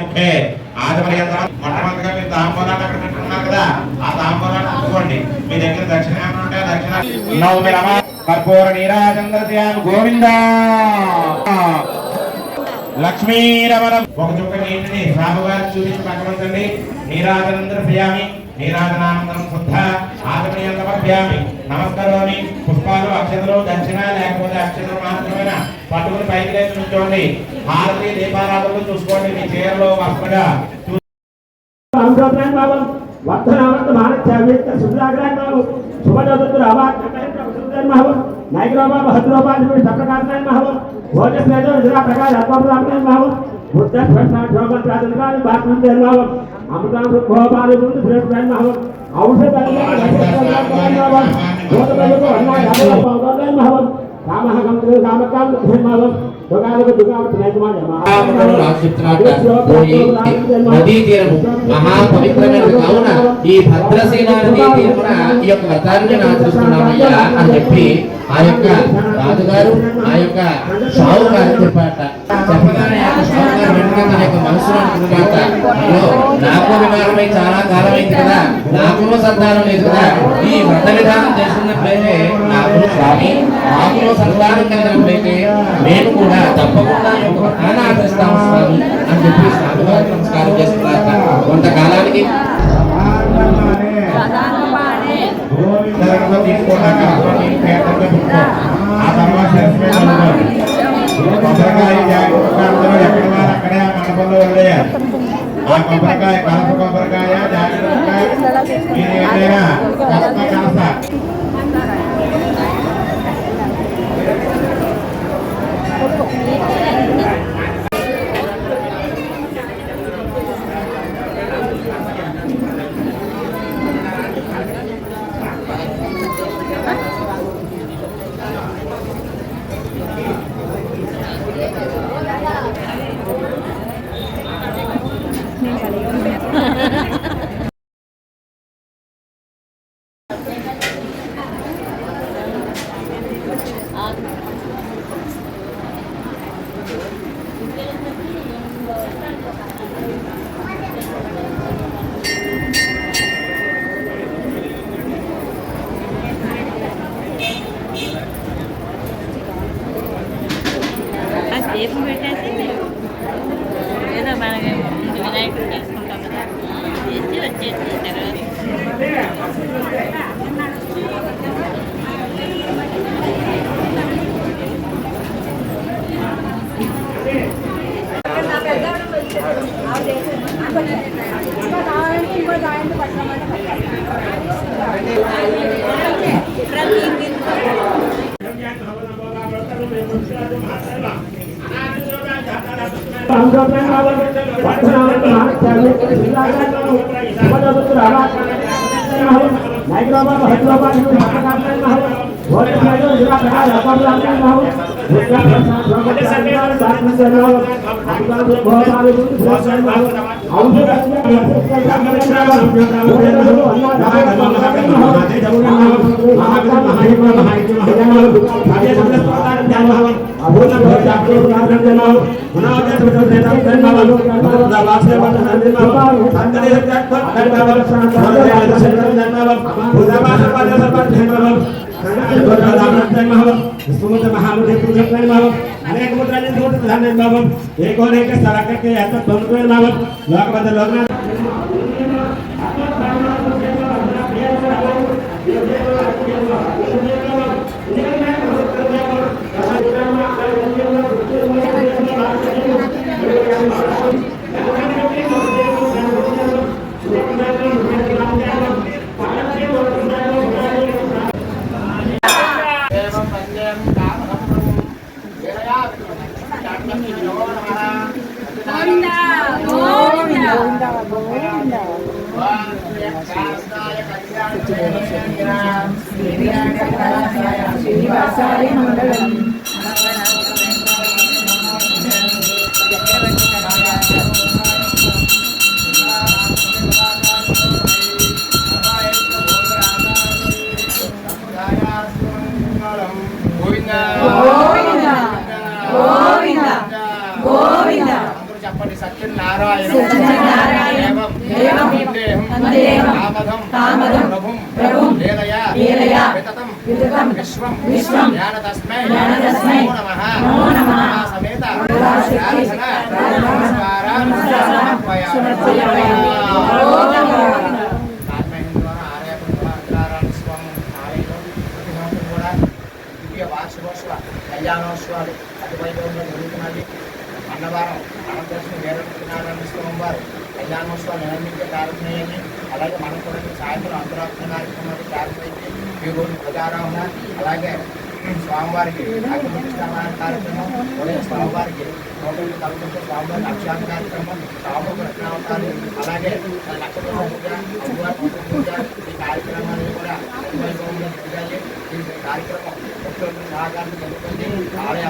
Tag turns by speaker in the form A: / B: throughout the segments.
A: ముఖే. ఆదిపర్యంతం మొట్టమొదటిగా మీరు తాంబూలాన్ని అక్కడ పెట్టుకున్నారు కదా ఆ తాంబూలాన్ని ఉంచుకోండి మీ దగ్గర ఉంటే దక్షిణ నవమి రమ కర్పూర నీరాజంద్రశ్యామ గోవింద. లక్ష్మీరమణ ఒక చుక్క నీటిని రాముగారు చూపించి పక్కనుంచండి నీరాజనందర ప్రియామి నీరాజనానందరం శుద్ధ. ఆగమనీయం సమర్ప్యామి నమస్కరోమి పుష్పాలు అక్షతలు దక్షిణ లేకపోతే అక్షతలు మాత్రమేనా? పట్టుకుని పైకి లేచి నుంచోండి. హారతి దీపారాధనలు చూసుకోండి. మీ చీరలో
B: బాబు వర్ధనావర్త బాబు ప్రకాశ బుద్ధ ప్రాథమికాలు అమృతాంశ గోపాలి ముందు రామ గంతులు రామకాంత బాబు దుగాలకు దుగావతి
C: రామకరుడు రాజు చెప్తున్నాడట, పోయి నదీ తీరము. మహా పవిత్రమైనది కావున ఈ భద్రసేన నదీ తీరమున ఈ యొక్క వ్రతాన్ని నేను ఆచరిస్తున్నానయ్యా అని చెప్పి ఆ యొక్క రాజుగారు ఆ యొక్క షావుకారు చెప్పాట చెప్పగానే తన యొక్క మనసులో అనుకున్నమాట. నాకు వివాహమై చాలా కాలం అయింది కదా. నాకు సంతానం లేదు కదా. ఈ వ్రత విధానం తెలుసుకున్నట్లయితే నాకు స్వామి నాకు సంతానం కలిగినట్లయితే మేము కూడా తప్పకుండా వ్రతాన్ని ఆచరిస్తాము స్వామి అని చెప్పి స్వామి నమస్కారం చేస్తున్నారు. కొంతకాలానికి
A: గోవిందరంలో ఆ కొబ్బరికాయ కలప కొబ్బరికాయ జాగ్రత్తగా మీరు ఏదైనా దీపం పెట్టేసి ఏదో మనకి ముందు వినాయకుడు చేసుకుంటాం కదా చేసి వచ్చేసి తర్వాత హైదరాబాద్ హైదరాబాద్ बोले भाई लोग जिला प्रकार अपन लाते हैं बाबू जिला प्रकार
D: ब्रह्मचारी साथ में चल रहा है अधिकार से बहुत सारे बहुत सारे
B: बात हम जो ब्रह्मचारी ब्रह्मचारी महाकर्म महाकर्म महाकर्म भाग्य संदेश प्रकार ज्ञान भावन अभूत बहुत जागरूक प्रकार करते ना गुना और जैसे बच्चों नेता भी करना वालों भगवान दरबार से बात करते ना संकले से त्याग पर करना वालों संकले से
E: त्याग करना वालों
F: भगवान
E: दरबार
F: से
E: बात
F: करते
E: ना
F: सुमत
E: महामुद्र
F: पूजन
E: मावत
F: अनेक
E: मुद्रा
F: ने
E: दूर
F: प्रधान
E: मावत
F: एक
E: और एक
F: सारा करके
E: ऐसा दोनों
F: मावत
E: लोक बदल लोकनाथ నమస్కారం
F: నమస్కారం
E: సమర్పయామి
F: సమర్పయామి.
E: ఆత్మహిందువారు ఆర్యపుత్ర అంతరారాయణ స్వామి ఆలయంలో ప్రతి సంవత్సరం కూడా దివ్య వార్షికోత్సవ కళ్యాణోత్సవాలు వైభవంగా జరుగుతున్నది అన్నవరం అనంతలక్ష్మి వీరనారాయణ స్వామి వారు కళ్యాణోత్సవాలు నిర్వహించే ప్రారంభమయ్యాయి అలాగే మనం కూడా సాయంత్రం అంతరాత్మ కార్యక్రమాలు ప్రారంభమైంది ఈ రోజు ధ్వజారోహణ అలాగే స్వామివారికి అగ్నిష్టాన కార్యక్రమం ఉదయం స్వామివారికి నూటలు కలుపుతూ స్వామివారి అక్షాంత కార్యక్రమం స్వామి రత్నావతాలు అలాగే నక్షత్ర పూజ అమ్మవారి పుట్టిన పూజ ఈ కార్యక్రమాన్ని కూడా వైభవంగా జరగాలి ఈ కార్యక్రమం భక్తులకు సహకారం జరుగుతుంది ఆలయ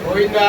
E: గోవిందా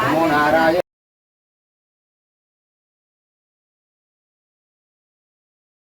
E: நமோ நாராயண